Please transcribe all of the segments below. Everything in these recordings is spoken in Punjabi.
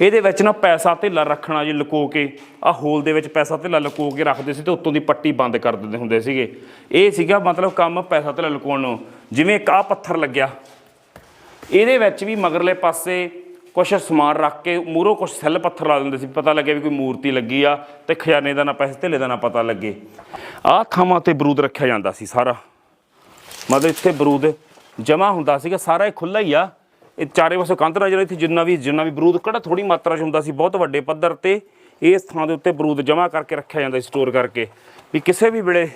ਇਹਦੇ ਵਿੱਚ ਨਾ ਪੈਸਾ ਧੇਲਾ ਰੱਖਣਾ ਜੀ ਲੁਕੋ ਕੇ ਆ ਹੋਲ ਦੇ ਵਿੱਚ ਪੈਸਾ ਧੇਲਾ ਲੁਕੋ ਕੇ ਰੱਖਦੇ ਸੀ ਤੇ ਉੱਤੋਂ ਦੀ ਪੱਟੀ ਬੰਦ ਕਰ ਦਿੰਦੇ ਹੁੰਦੇ ਸੀਗੇ। ਇਹ ਸੀਗਾ ਮਤਲਬ ਕੰਮ ਪੈਸਾ ਧੇਲਾ ਲੁਕਾਉਣ ਨੂੰ। ਜਿਵੇਂ ਇੱਕ ਆਹ ਪੱਥਰ ਲੱਗਿਆ। ਇਹਦੇ ਵਿੱਚ ਵੀ ਮਗਰਲੇ ਪਾਸੇ ਕੁਛ ਸਮਾਨ ਰੱਖ ਕੇ ਮੂਹਰੋਂ ਕੁਛ ਸੈੱਲ ਪੱਥਰ ਲਾ ਦਿੰਦੇ ਸੀ ਪਤਾ ਲੱਗਿਆ ਵੀ ਕੋਈ ਮੂਰਤੀ ਲੱਗੀ ਆ ਤੇ ਖਜ਼ਾਨੇ ਦਾ ਨਾ ਪੈਸੇ ਧੇਲੇ ਦਾ ਨਾ ਪਤਾ ਲੱਗੇ। ਆਹ ਥਾਵਾਂ ਤੇ ਬਰੂਦ ਰੱਖਿਆ ਜਾਂਦਾ ਸੀ ਸਾਰਾ। ਮਤਲਬ ਇੱਥੇ ਬਰੂਦ ਜਮਾ ਹੁੰਦਾ ਸੀਗਾ, ਸਾਰਾ ਇਹ ਖੁੱਲਾ ਹੀ ਆ। ਇਹ ਚਾਰੇ ਪਾਸੇ ਕੰਧ ਨਜ਼ਰ ਇੱਥੇ ਜਿੰਨਾ ਵੀ ਜਿੰਨਾ ਵੀ ਬਰੂਦ, ਕਿਹੜਾ ਥੋੜੀ ਮਾਤਰਾ 'ਚ ਹੁੰਦਾ ਸੀ, ਬਹੁਤ ਵੱਡੇ ਪੱਧਰ ਤੇ ਇਸ ਥਾਂ ਦੇ ਉੱਤੇ ਬਰੂਦ ਜਮ੍ਹਾਂ ਕਰਕੇ ਰੱਖਿਆ ਜਾਂਦਾ ਸੀ, ਸਟੋਰ ਕਰਕੇ। ਵੀ ਕਿਸੇ ਵੀ ਵੇਲੇ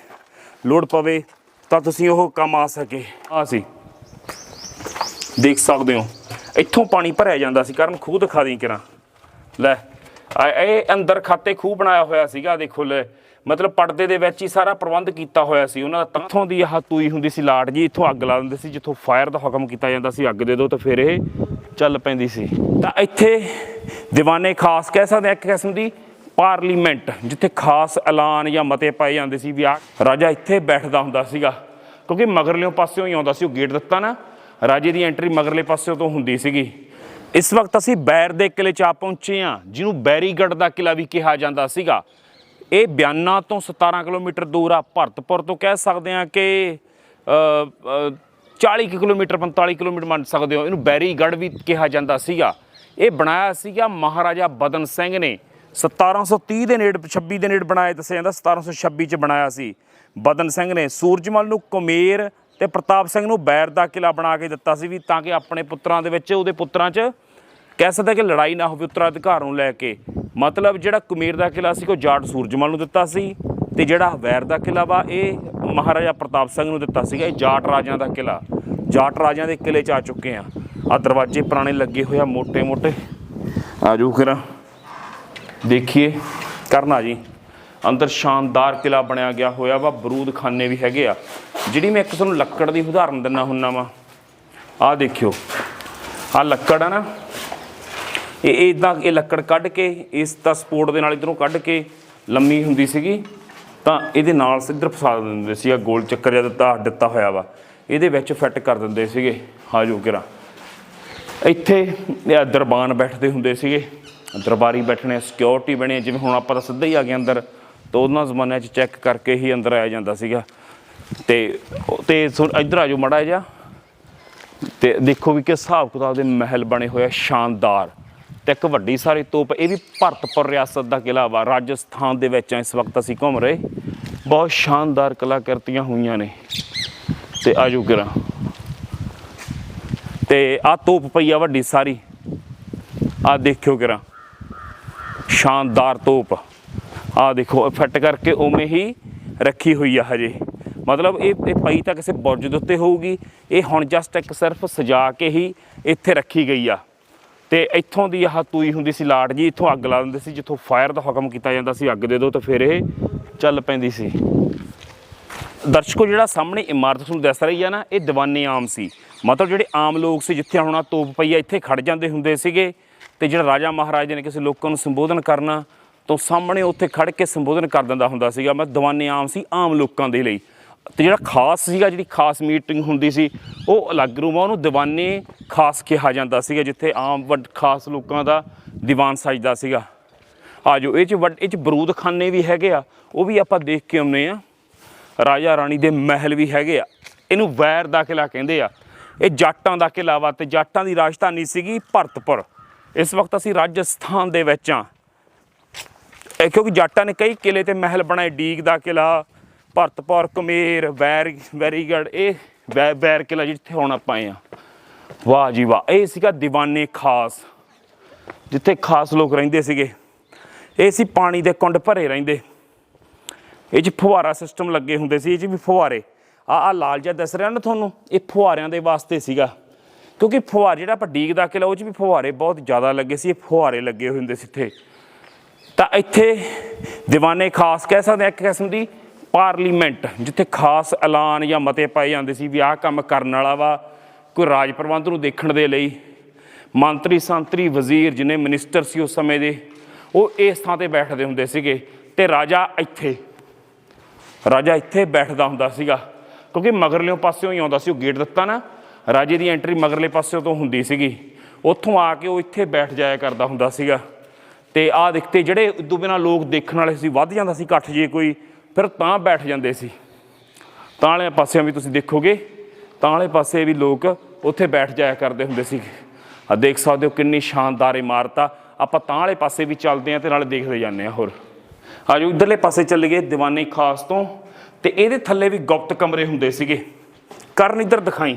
ਲੋੜ ਪਵੇ ਤਾਂ ਤੁਸੀਂ ਉਹ ਕੰਮ ਆ ਸਕੇ। ਆ ਸੀ। ਦੇਖ ਸਕਦੇ ਹੋ, ਇੱਥੋਂ ਪਾਣੀ ਭਰਿਆ ਜਾਂਦਾ ਸੀ, ਕਰਨ ਖੂਹ ਦਿਖਾ ਦੇਈ ਕਿਰਾਂ। ਲੈ ਇਹ ਅੰਦਰ ਖਾਤੇ ਖੂਹ ਬਣਾਇਆ ਹੋਇਆ ਸੀਗਾ, ਦੇਖੋ ਲੈ। ਮਤਲਬ ਪਰਦੇ ਦੇ ਵਿੱਚ ਹੀ ਸਾਰਾ ਪ੍ਰਬੰਧ ਕੀਤਾ ਹੋਇਆ ਸੀ। ਉਹਨਾਂ ਦਾ ਤੱਥੋਂ ਦੀ ਆਹ ਤੂਈ ਹੁੰਦੀ ਸੀ ਲਾਟ ਜੀ, ਇੱਥੋਂ ਅੱਗ ਲਾ ਦਿੰਦੇ ਸੀ, ਜਿੱਥੋਂ ਫਾਇਰ ਦਾ ਹੁਕਮ ਕੀਤਾ ਜਾਂਦਾ ਸੀ, ਅੱਗ ਦੇ ਦਿਓ ਤਾਂ ਫਿਰ ਇਹ ਚੱਲ ਪੈਂਦੀ ਸੀ। ਤਾਂ ਇੱਥੇ ਦੀਵਾਨੇ ਖਾਸ ਕਹਿ ਸਕਦੇ ਹਾਂ ਇੱਕ ਕਿਸਮ ਦੀ ਪਾਰਲੀਮੈਂਟ, ਜਿੱਥੇ ਖਾਸ ਐਲਾਨ ਜਾਂ ਮਤੇ ਪਾਏ ਜਾਂਦੇ ਸੀ ਵੀ ਆ ਰਾਜਾ ਇੱਥੇ ਬੈਠਦਾ ਹੁੰਦਾ ਸੀਗਾ। ਕਿਉਂਕਿ ਮਗਰਲੇ ਪਾਸਿਓਂ ਹੀ ਆਉਂਦਾ ਸੀ, ਉਹ ਗੇਟ ਦਿੱਤਾ ਨਾ, ਰਾਜੇ ਦੀ ਐਂਟਰੀ ਮਗਰਲੇ ਪਾਸਿਓਂ ਤੋਂ ਹੁੰਦੀ ਸੀਗੀ। ਇਸ ਵਕਤ ਅਸੀਂ ਬੈਰ ਦੇ ਕਿਲੇ 'ਚ ਆ ਪਹੁੰਚੇ ਹਾਂ, ਜਿਹਨੂੰ ਬੈਰੀਗੜ੍ਹ ਦਾ ਕਿਲਾ ਵੀ ਕਿਹਾ ਜਾਂਦਾ ਸੀਗਾ। ਇਹ ਬਿਆਨਾ ਤੋਂ 17 ਕਿਲੋਮੀਟਰ ਦੂਰ ਆ ਭਰਤਪੁਰ ਤੋਂ ਕਹਿ ਸਕਦੇ ਹਾਂ ਕਿ ਅ, 40 ਕੁ ਕਿਲੋਮੀਟਰ 45 ਕਿਲੋਮੀਟਰ ਮੰਨ ਸਕਦੇ ਹੋ। ਇਹਨੂੰ ਬੈਰੀਗੜ੍ਹ ਵੀ ਕਿਹਾ ਜਾਂਦਾ ਸੀਗਾ। ਇਹ ਬਣਾਇਆ ਸੀਗਾ ਮਹਾਰਾਜਾ ਬਦਨ ਸਿੰਘ ਨੇ। 1730 ਦੇ ਨੇੜ 26 ਦੇ ਨੇੜ ਬਣਾਇਆ ਦੱਸਿਆ ਜਾਂਦਾ 1726 ਚ ਬਣਾਇਆ ਸੀ। ਬਦਨ ਸਿੰਘ ਨੇ ਸੂਰਜਮਲ ਨੂੰ ਕੁਮੇਰ ਤੇ ਪ੍ਰਤਾਪ ਸਿੰਘ ਨੂੰ ਬੈਰ ਦਾ ਕਿਲਾ ਬਣਾ ਕੇ ਦਿੱਤਾ ਸੀ ਵੀ ਤਾਂ ਕਿ ਆਪਣੇ ਪੁੱਤਰਾਂ ਦੇ ਵਿੱਚ ਉਹਦੇ ਪੁੱਤਰਾਂ 'ਚ ਕਹਿ ਸਕਦਾ ਕਿ ਲੜਾਈ ਨਾ ਹੋਵੇ ਉੱਤਰਾਧਿਕਾਰ ਨੂੰ ਲੈ ਕੇ। ਮਤਲਬ ਜਿਹੜਾ ਕੁਮੇਰ ਦਾ ਕਿਲਾ ਸੀ, ਉਹ ਜਾਟ ਸੂਰਜਮਲ ਨੂੰ ਦਿੱਤਾ ਸੀ ਤੇ ਜਿਹੜਾ ਵੈਰ ਦਾ ਕਿਲਾ ਵਾ, ਇਹ ਮਹਾਰਾਜਾ ਪ੍ਰਤਾਪ ਸਿੰਘ ਨੂੰ ਦਿੱਤਾ ਸੀਗਾ, ਇਹ ਜਾਟ ਰਾਜਿਆਂ ਦਾ ਕਿਲਾ। ਜਾਟ ਰਾਜਿਆਂ ਦੇ ਕਿਲੇ ਚ ਆ ਚੁੱਕੇ ਆ। ਆ ਦਰਵਾਜ਼ੇ ਪੁਰਾਣੇ ਲੱਗੇ ਹੋਇਆ ਮੋਟੇ ਆ ਆਜੋ ਫਿਰ, ਦੇਖੀਏ। ਕਰਨਾ ਜੀ। ਅੰਦਰ ਸ਼ਾਨਦਾਰ ਕਿਲਾ ਬਣਿਆ ਗਿਆ ਹੋਇਆ ਵਾ ਬਰੂਦ ਖਾਨੇ ਵੀ ਹੈਗੇ ਆ। ਜਿਹੜੀ ਮੈਂ ਇੱਕ ਤੁਹਾਨੂੰ ਲੱਕੜ ਦੀ ਉਦਾਹਰਨ ਦਿੰਨਾ ਹੁੰਨਾ ਵਾ ਆ ਦੇਖਿਓ। ਆ ਲੱਕੜ ਆ ਨਾ ਇਹ ਇਦਾਂ ਇਹ ਲੱਕੜ ਕੱਢ ਕੇ, ਇਸ ਦਾ ਸਪੋਰਟ ਦੇ ਨਾਲ ਇਧਰੋਂ ਕੱਢ ਕੇ ਲੰਮੀ ਹੁੰਦੀ ਸੀਗੀ। ਤਾਂ ਇਹਦੇ ਨਾਲ ਸਿੱਧਰ ਫਸਾ ਦਿੰਦੇ ਸੀਗਾ, ਗੋਲ ਚੱਕਰ ਜਿਹਾ ਦਿੱਤਾ ਦਿੱਤਾ ਹੋਇਆ ਵਾ। ਇਹਦੇ ਵਿੱਚ ਫਿੱਟ ਕਰ ਦਿੰਦੇ ਸੀਗੇ, ਹਾਜੋ ਕਿਰਾ ਇੱਥੇ, ਇਹ ਦਰਬਾਨ ਬੈਠਦੇ ਹੁੰਦੇ ਸੀਗੇ। ਦਰਬਾਰੀ ਬੈਠਣੇ ਸਿਕਿਉਰਿਟੀ ਬਣੇ, ਜਿਵੇਂ ਹੁਣ ਆਪਾਂ ਤਾਂ ਸਿੱਧਾ ਹੀ ਆ ਗਏ ਅੰਦਰ। ਤਾਂ ਉਹਨਾਂ ਜ਼ਮਾਨਿਆਂ 'ਚ ਚੈੱਕ ਕਰਕੇ ਹੀ ਅੰਦਰ ਆਇਆ ਜਾਂਦਾ ਸੀਗਾ। ਤੇ ਤੇ ਇੱਧਰ ਆ ਜਾਓ ਮੜਾ ਜਿਹਾ। ਤੇ ਦੇਖੋ ਵੀ ਕਿ ਹਿਸਾਬ ਕਿਤਾਬ ਦੇ ਮਹਿਲ ਬਣੇ ਹੋਏ ਆ, ਸ਼ਾਨਦਾਰ। ਤੇ ਇੱਕ ਵੱਡੀ ਸਾਰੀ ਤੋਪ, ਇਹ ਵੀ ਭਰਤਪੁਰ ਰਿਆਸਤ ਦਾ ਕਿਲਾ ਵਾ, ਰਾਜਸਥਾਨ ਦੇ ਵਿੱਚ ਇਸ ਵਕਤ ਅਸੀਂ ਘੁੰਮ ਰਹੇ। ਬਹੁਤ ਸ਼ਾਨਦਾਰ ਕਲਾਕ੍ਰਿਤੀਆਂ ਹੋਈਆਂ ਨੇ। ਤੇ ਆਜੋ ਕਿਰਾ। ਤੇ ਆ ਤੋਪ ਪਈ ਆ ਵੱਡੀ ਸਾਰੀ। ਆ ਦੇਖਿਓ ਕਿਰਾ। ਸ਼ਾਨਦਾਰ ਤੋਪ। ਆ ਦੇਖੋ ਫਿੱਟ ਕਰਕੇ ਉਵੇਂ ਹੀ ਰੱਖੀ ਹੋਈ ਆ ਹਜੇ। ਮਤਲਬ ਇਹ ਇਹ ਪਈ ਤਾਂ ਕਿਸੇ ਬੁਰਜ ਦੇ ਉੱਤੇ ਹੋਊਗੀ। ਇਹ ਹੁਣ ਜਸਟ ਇੱਕ ਸਿਰਫ ਸਜਾ ਕੇ ਹੀ ਇੱਥੇ ਰੱਖੀ ਗਈ ਆ। ਤੇ ਇੱਥੋਂ ਦੀ ਆਹ ਤੂਈ ਹੁੰਦੀ ਸੀ ਲਾਟ ਜੀ, ਇੱਥੋਂ ਅੱਗ ਲਾ ਦਿੰਦੇ ਸੀ, ਜਿੱਥੋਂ ਫਾਇਰ ਦਾ ਹੁਕਮ ਕੀਤਾ ਜਾਂਦਾ ਸੀ, ਅੱਗ ਦੇ ਦਿਓ ਤਾਂ ਫਿਰ ਇਹ ਚੱਲ ਪੈਂਦੀ ਸੀ। ਦਰਸ਼ਕੋ, ਜਿਹੜਾ ਸਾਹਮਣੇ ਇਮਾਰਤ ਤੁਹਾਨੂੰ ਦੱਸ ਰਹੀ ਆ ਨਾ, ਇਹ ਦੀਵਾਨੇ ਆਮ ਸੀ। ਮਤਲਬ ਜਿਹੜੇ ਆਮ ਲੋਕ ਸੀ, ਜਿੱਥੇ ਹੁਣ ਤੋਪ ਪਈ ਆ, ਇੱਥੇ ਖੜ ਜਾਂਦੇ ਹੁੰਦੇ ਸੀਗੇ ਤੇ ਜਿਹੜਾ ਰਾਜਾ ਮਹਾਰਾਜਾ ਨੇ ਕਿਸੇ ਲੋਕਾਂ ਨੂੰ ਸੰਬੋਧਨ ਕਰਨਾ, ਤੋਂ ਸਾਹਮਣੇ ਉੱਥੇ ਖੜ ਕੇ ਸੰਬੋਧਨ ਕਰ ਦਿੰਦਾ ਹੁੰਦਾ ਸੀਗਾ ਮੈਂ ਦੀਵਾਨੇ ਆਮ ਸੀ ਆਮ ਲੋਕਾਂ ਦੇ ਲਈ। ਤੇ ਜਿਹੜਾ ਖਾਸ ਸੀਗਾ, ਜਿਹੜੀ ਖਾਸ ਮੀਟਿੰਗ ਹੁੰਦੀ ਸੀ, ਉਹ ਅਲੱਗ ਰੂਮ ਆ, ਉਹਨੂੰ ਦੀਵਾਨੇ ਖਾਸ ਕਿਹਾ ਜਾਂਦਾ ਸੀਗਾ, ਜਿੱਥੇ ਆਮ ਵੱਡ, ਖਾਸ ਲੋਕਾਂ ਦਾ ਦੀਵਾਨ ਸਜਦਾ ਸੀਗਾ। ਆਜੋ ਇਹ ਚ ਵੱਡ, ਇਹ ਚ ਬਰੂਦਖਾਨੇ ਵੀ ਹੈਗੇ ਆ, ਉਹ ਵੀ ਆਪਾਂ ਦੇਖ ਕੇ ਆਉਨੇ ਆ। ਰਾਜਾ ਰਾਣੀ ਦੇ ਮਹਿਲ ਵੀ ਹੈਗੇ ਆ। ਇਹਨੂੰ ਵੈਰ ਦਾ ਕਿਲਾ ਕਹਿੰਦੇ ਆ। ਇਹ ਜਾਟਾਂ ਦਾ ਕਿਲਾ ਵਾ ਤੇ ਜਾਟਾਂ ਦੀ ਰਾਜਧਾਨੀ ਸੀਗੀ ਭਰਤਪੁਰ। ਇਸ ਵਕਤ ਅਸੀਂ ਰਾਜਸਥਾਨ ਦੇ ਵਿੱਚ ਆ। ਕਿਉਂਕਿ ਜਾਟਾਂ ਨੇ ਕਈ ਕਿਲੇ ਤੇ ਮਹਿਲ ਬਣਾਏ, ਡੀਗ ਦਾ ਕਿਲਾ ਭਰਤਪੁਰ ਕਮੇਰ, ਵੈਰ ਵੈਰੀਗੜ ਇਹ ਵੈ- ਵੈਰ ਕਿਲਾ ਜਿੱਥੇ ਹੁਣ ਆਪਾਂ ਆਏ ਆ ਵਾਹ ਜੀ ਵਾਹ, ਇਹ ਸੀਗਾ ਦੀਵਾਨੇ ਖਾਸ, ਜਿੱਥੇ ਖਾਸ ਲੋਕ ਰਹਿੰਦੇ ਸੀਗੇ। ਇਹ ਸੀ ਪਾਣੀ ਦੇ ਕੁੰਡ ਭਰੇ ਰਹਿੰਦੇ। ਇਹ 'ਚ ਫੁਹਾਰਾ ਸਿਸਟਮ ਲੱਗੇ ਹੁੰਦੇ ਸੀ, ਇਹ 'ਚ ਵੀ ਫੁਹਾਰੇ। ਆ ਆ ਲਾਲ ਜਿਹਾ ਦਿਸ ਰਿਹਾ ਨਾ ਤੁਹਾਨੂੰ, ਇਹ ਫੁਹਾਰਿਆਂ ਦੇ ਵਾਸਤੇ ਸੀਗਾ। ਕਿਉਂਕਿ ਫੁਹਾਰ ਜਿਹੜਾ ਆਪਾਂ ਡੀਗ ਦਾ ਕਿਲਾ ਉਹ 'ਚ ਵੀ ਫੁਹਾਰੇ ਬਹੁਤ ਜ਼ਿਆਦਾ ਲੱਗੇ ਸੀ, ਇਹ ਫੁਹਾਰੇ ਲੱਗੇ ਹੋਏ ਹੁੰਦੇ ਸੀ ਇੱਥੇ। ਤਾਂ ਇੱਥੇ ਦੀਵਾਨੇ ਖਾਸ ਕਹਿ ਸਕਦੇ ਹਾਂ ਇੱਕ ਕਿਸਮ ਦੀ ਪਾਰਲੀਮੈਂਟ, ਜਿੱਥੇ ਖਾਸ ਐਲਾਨ ਜਾਂ ਮਤੇ ਪਾਏ ਜਾਂਦੇ ਸੀ ਵੀ ਆਹ ਕੰਮ ਕਰਨ ਵਾਲਾ ਵਾ, ਕੋਈ ਰਾਜ ਪ੍ਰਬੰਧ ਨੂੰ ਦੇਖਣ ਦੇ ਲਈ। ਮੰਤਰੀ ਸੰਤਰੀ ਵਜ਼ੀਰ ਜਿਨੇ ਮਿਨਿਸਟਰ ਸੀ ਉਸ ਸਮੇਂ ਦੇ, ਉਹ ਇਸ ਥਾਂ ਤੇ ਬੈਠਦੇ ਹੁੰਦੇ ਸੀਗੇ ਤੇ ਰਾਜਾ ਇੱਥੇ ਰਾਜਾ ਇੱਥੇ ਬੈਠਦਾ ਹੁੰਦਾ ਸੀਗਾ। ਕਿਉਂਕਿ ਮਗਰਲੇ ਪਾਸਿਓਂ ਹੀ ਆਉਂਦਾ ਸੀ, ਉਹ ਗੇਟ ਦਿੱਤਾ ਨਾ, ਰਾਜੇ ਦੀ ਐਂਟਰੀ ਮਗਰਲੇ ਪਾਸਿਓਂ ਤੋਂ ਹੁੰਦੀ ਸੀਗੀ। ਉੱਥੋਂ ਆ ਕੇ ਉਹ ਇੱਥੇ ਬੈਠ ਜਾਇਆ ਕਰਦਾ ਹੁੰਦਾ ਸੀਗਾ। ਤੇ ਆਹ ਦੇਖਤੇ ਜਿਹੜੇ ਇਦੋਂ ਬਿਨਾ ਲੋਕ ਦੇਖਣ ਵਾਲੇ ਸੀ, ਵੱਧ ਜਾਂਦਾ ਸੀ ਇਕੱਠ ਜੇ ਕੋਈ ਫਿਰ ਤਾਂ ਬੈਠ ਜਾਂਦੇ ਸੀ। ਤਾਂ ਵਾਲੇ ਪਾਸਿਆਂ ਵੀ ਤੁਸੀਂ ਦੇਖੋਗੇ, ਤਾਂ ਵਾਲੇ ਪਾਸੇ ਵੀ ਲੋਕ ਉੱਥੇ ਬੈਠ ਜਾਇਆ ਕਰਦੇ ਹੁੰਦੇ ਸੀ। ਆ ਦੇਖ ਸਕਦੇ ਹੋ ਕਿੰਨੀ ਸ਼ਾਨਦਾਰ ਇਮਾਰਤ ਆ। ਆਪਾਂ ਤਾਂ ਵਾਲੇ ਪਾਸੇ ਵੀ ਚੱਲਦੇ ਆ ਤੇ ਨਾਲੇ ਦੇਖਦੇ ਜਾਂਦੇ ਆ ਹੋਰ। ਆ ਜੋ ਇਧਰਲੇ ਪਾਸੇ ਚੱਲ ਗਏ ਦੀਵਾਨੀ ਖਾਸ ਤੋਂ ਤੇ ਇਹਦੇ ਥੱਲੇ ਵੀ ਗੁਪਤ ਕਮਰੇ ਹੁੰਦੇ ਸੀਗੇ। ਕਰਨ ਇੱਧਰ ਦਿਖਾਈ।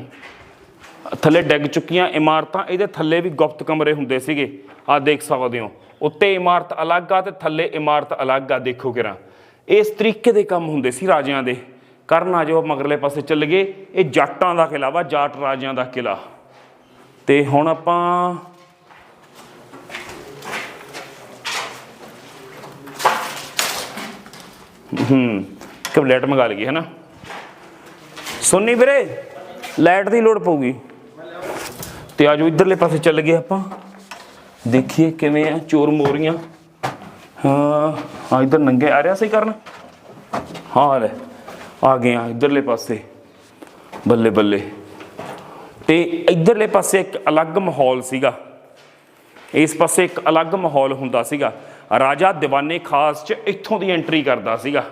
ਥੱਲੇ ਡਿੱਗ ਚੁੱਕੀਆਂ ਇਮਾਰਤਾਂ, ਇਹਦੇ ਥੱਲੇ ਵੀ ਗੁਪਤ ਕਮਰੇ ਹੁੰਦੇ ਸੀਗੇ। ਆ ਦੇਖ ਸਕਦੇ ਹੋ, ਉੱਤੇ ਇਮਾਰਤ ਅਲੱਗ ਆ ਤੇ ਥੱਲੇ ਇਮਾਰਤ ਅਲੱਗ ਆ, ਦੇਖੋ ਕਿਰਾ। ਇਸ ਤਰੀਕੇ ਦੇ ਕੰਮ ਹੁੰਦੇ ਸੀ ਰਾਜਿਆਂ ਦੇ। ਕਰਨ ਆ ਜੋ ਮਗਰਲੇ ਪਾਸੇ ਚੱਲ ਗਏ। ਇਹ ਜਾਟਾਂ ਦਾ ਕਿਲਾ ਵਾ, ਜਾਟ ਰਾਜਿਆਂ ਦਾ ਕਿਲਾ। ਤੇ ਹੁਣ ਆਪਾਂ ਹੂੰ ਕਿ ਲਾਈਟ ਮੰਗਾ ਲਈਏ ਹੈ ਨਾ ਸੁਣਨੀ ਵੀਰੇ ਲਾਈਟ ਦੀ ਲੋੜ ਪਊਗੀ। ਤੇ ਆਜੋ ਇਧਰਲੇ ਪਾਸੇ ਚੱਲ ਗਏ ਆਪਾਂ। ਦੇਖੀਏ ਕਿਵੇਂ ਆ, ਚੋਰ ਮੋਰੀਆਂ। ਹਾਂ। ਹਾਂ, ਇਧਰ ਨੰਗੇ ਆ ਰਿਹਾ ਸੀ ਕਰਨ? ਹਾਂ, ਲੈ, ਆ ਗਏ ਆ, ਇਧਰਲੇ ਪਾਸੇ। ਬੱਲੇ ਬੱਲੇ। ਤੇ ਇਧਰਲੇ ਪਾਸੇ ਇੱਕ ਅਲੱਗ ਮਾਹੌਲ ਸੀਗਾ। ਇਸ ਪਾਸੇ ਇੱਕ ਅਲੱਗ ਮਾਹੌਲ ਹੁੰਦਾ ਸੀਗਾ। ਰਾਜਾ ਦੀਵਾਨੇ ਖਾਸ ਚ ਇੱਥੋਂ ਦੀ ਐਂਟਰੀ ਕਰਦਾ ਸੀਗਾ।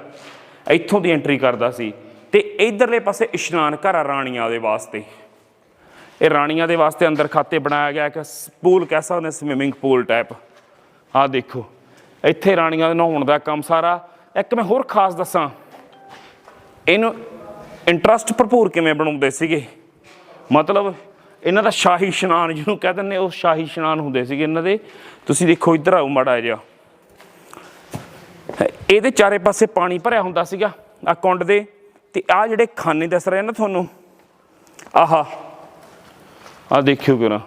ਇੱਥੋਂ ਦੀ ਐਂਟਰੀ ਕਰਦਾ ਸੀ। ਤੇ ਇਧਰਲੇ ਪਾਸੇ ਇਸ਼ਨਾਨ ਘਰ ਆ ਰਾਣੀਆਂ ਦੇ ਵਾਸਤੇ। ਇਹ ਰਾਣੀਆਂ ਦੇ ਵਾਸਤੇ ਅੰਦਰ ਖਾਤੇ ਬਣਾਇਆ ਗਿਆ ਕਿ ਪੂਲ ਕਹਿ ਸਕਦੇ ਸਵਿਮਿੰਗ ਪੂਲ ਟਾਈਪ ਆਹ ਦੇਖੋ। ਇੱਥੇ ਰਾਣੀਆਂ ਦੇ ਨਹਾਉਣ ਦਾ ਕੰਮ ਸਾਰਾ। ਇੱਕ ਮੈਂ ਹੋਰ ਖਾਸ ਦੱਸਾਂ। ਇਹਨੂੰ ਇੰਟਰਸਟ ਭਰਪੂਰ ਕਿਵੇਂ ਬਣਾਉਂਦੇ ਸੀਗੇ? ਮਤਲਬ ਇਹਨਾਂ ਦਾ ਸ਼ਾਹੀ ਇਸ਼ਨਾਨ ਜਿਹਨੂੰ ਕਹਿ ਦਿੰਦੇ, ਉਹ ਸ਼ਾਹੀ ਇਸ਼ਨਾਨ ਹੁੰਦੇ ਸੀਗੇ ਇਹਨਾਂ ਦੇ। ਤੁਸੀਂ ਦੇਖੋ, ਇੱਧਰ ਆਓ ਮਾੜਾ ਜਿਹਾ। ਇਹਦੇ ਚਾਰੇ ਪਾਸੇ ਪਾਣੀ ਭਰਿਆ ਹੁੰਦਾ ਸੀਗਾ, ਆ ਕੁੰਡ ਦੇ। ਤੇ ਆ ਜਿਹੜੇ ਖਾਨੇ ਦੱਸ ਰਹੇ ਨਾ ਤੁਹਾਨੂੰ, ਆਹਾ ਆ ਦੇਖਿਓ ਕਿਰਾ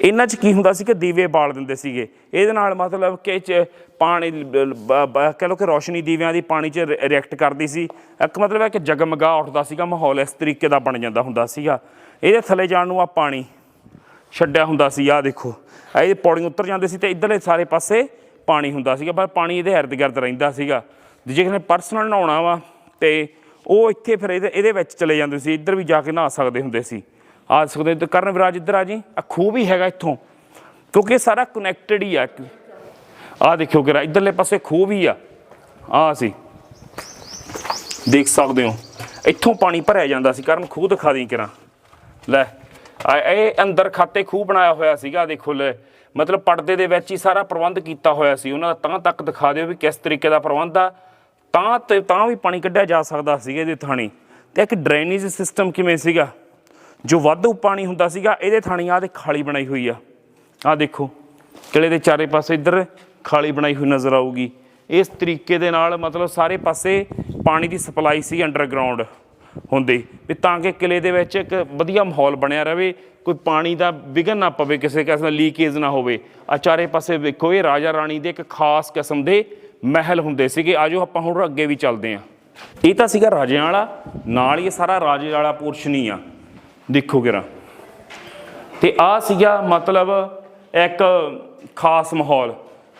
ਇਹਨਾਂ 'ਚ ਕੀ ਹੁੰਦਾ ਸੀ ਕਿ ਦੀਵੇ ਬਾਲ ਦਿੰਦੇ ਸੀਗੇ। ਇਹਦੇ ਨਾਲ ਮਤਲਬ ਕਿ ਪਾਣੀ, ਬ- ਬ- ਕਹਿ ਲਓ ਕਿ ਰੋਸ਼ਨੀ ਦੀਵਿਆਂ ਦੀ ਪਾਣੀ 'ਚ ਰਿਐਕਟ ਕਰਦੀ ਸੀ। ਇੱਕ ਮਤਲਬ ਹੈ ਕਿ ਜਗਮਗਾ ਉੱਠਦਾ ਸੀਗਾ, ਮਾਹੌਲ ਇਸ ਤਰੀਕੇ ਦਾ ਬਣ ਜਾਂਦਾ ਹੁੰਦਾ ਸੀਗਾ। ਇਹਦੇ ਥੱਲੇ ਜਾਣ ਨੂੰ ਆ ਪਾਣੀ ਛੱਡਿਆ ਹੁੰਦਾ ਸੀ ਆ ਦੇਖੋ। ਆ ਇਹ ਪੌੜੀ ਉੱਤਰ ਜਾਂਦੇ ਸੀ ਤੇ ਇਧਰਲੇ ਸਾਰੇ ਪਾਸੇ ਪਾਣੀ ਹੁੰਦਾ ਸੀਗਾ, ਪਰ ਪਾਣੀ ਇਹਦੇ ਇਰਦ ਗਿਰਦ ਰਹਿੰਦਾ ਸੀਗਾ। ਜੇ ਕਿਸੇ ਪਰਸਨਲ ਨਹਾਉਣਾ ਵਾ ਤੇ ਉਹ ਇੱਥੇ ਫਿਰ ਇਹਦੇ ਇਹਦੇ ਵਿੱਚ ਚਲੇ ਜਾਂਦੇ ਸੀ, ਇੱਧਰ ਵੀ ਜਾ ਕੇ ਨਹਾ ਸਕਦੇ ਹੁੰਦੇ ਸੀ। ਆ ਸਕਦੇ ਤੇ ਕਰਨ ਵਿਰਾਜ ਇੱਧਰ ਆ ਜੀ ਆ ਖੂਹ ਵੀ ਹੈਗਾ ਇੱਥੋਂ, ਕਿਉਂਕਿ ਇਹ ਸਾਰਾ ਕਨੈਕਟਡ ਹੀ ਆ ਆ ਦੇਖਿਓ ਕਿ ਇਧਰਲੇ ਪਾਸੇ ਖੂਹ ਵੀ ਆ। ਆ ਸੀ। ਦੇਖ ਸਕਦੇ ਹੋ। ਇੱਥੋਂ ਪਾਣੀ ਭਰਿਆ ਜਾਂਦਾ ਸੀ। ਕਰਨ ਖੂਹ ਦਿਖਾ ਦੇਈ ਕਿਰਾਂ। ਲੈ, ਆ ਇਹ ਅੰਦਰ ਖਾਤੇ ਖੂਹ ਬਣਾਇਆ ਹੋਇਆ ਸੀਗਾ, ਦੇਖੋ ਲੈ। ਮਤਲਬ ਪਰਦੇ ਦੇ ਵਿੱਚ ਹੀ ਸਾਰਾ ਪ੍ਰਬੰਧ ਕੀਤਾ ਹੋਇਆ ਸੀ। ਉਹਨਾਂ ਦਾ ਤਾਂ ਤੱਕ ਦਿਖਾ ਦਿਓ ਵੀ ਕਿਸ ਤਰੀਕੇ ਦਾ ਪ੍ਰਬੰਧ ਆ। ਤਾਂ ਤੇ ਤਾਂ ਵੀ ਪਾਣੀ ਕੱਢਿਆ ਜਾ ਸਕਦਾ ਸੀਗਾ ਇਹਦੇ ਥਾਣੀ। ਤੇ ਇੱਕ ਡਰੇਨੇਜ ਸਿਸਟਮ ਕਿਵੇਂ ਸੀਗਾ? ਜੋ ਵਾਧੂ ਪਾਣੀ ਹੁੰਦਾ ਸੀਗਾ, ਇਹਦੇ ਥਾਣੀ ਆ ਤੇ ਖਾਲੀ ਬਣਾਈ ਹੋਈ ਆ। ਆ ਦੇਖੋ, ਕਿਲੇ ਦੇ ਚਾਰੇ ਪਾਸੇ ਇੱਧਰ ਖਾਲੀ ਬਣਾਈ ਹੋਈ ਨਜ਼ਰ ਆਊਗੀ। ਇਸ ਤਰੀਕੇ ਦੇ ਨਾਲ ਮਤਲਬ ਸਾਰੇ ਪਾਸੇ ਪਾਣੀ ਦੀ ਸਪਲਾਈ ਸੀ ਅੰਡਰਗਰਾਉਂਡ ਹੁੰਦੀ। ਵੀ ਤਾਂ ਕਿ ਕਿਲੇ ਦੇ ਵਿੱਚ ਇੱਕ ਵਧੀਆ ਮਾਹੌਲ ਬਣਿਆ ਰਵੇ, ਕੋਈ ਪਾਣੀ ਦਾ ਵਿਘਨ ਨਾ ਪਵੇ, ਕਿਸੇ ਕਿਸਮ ਦਾ ਲੀਕੇਜ ਨਾ ਹੋਵੇ। ਆ ਚਾਰੇ ਪਾਸੇ ਵੇਖੋ, ਇਹ ਰਾਜਾ ਰਾਣੀ ਦੇ ਇੱਕ ਖਾਸ ਕਿਸਮ ਦੇ ਮਹਿਲ ਹੁੰਦੇ ਸੀਗੇ। ਆਜੋ ਆਪਾਂ ਹੁਣ ਅੱਗੇ ਵੀ ਚੱਲਦੇ ਆਂ ਇਹ ਤਾਂ ਸੀਗਾ ਰਾਜਿਆਂ ਵਾਲਾ, ਨਾਲ ਹੀ ਇਹ ਸਾਰਾ ਰਾਜੇ ਵਾਲਾ ਪੋਰਸ਼ਨ ਹੀ ਆ। ਦੇਖੋ ਕਿਰਾ ਤੇ ਆ ਸੀਗਾ ਮਤਲਬ ਇੱਕ ਖਾਸ ਮਾਹੌਲ।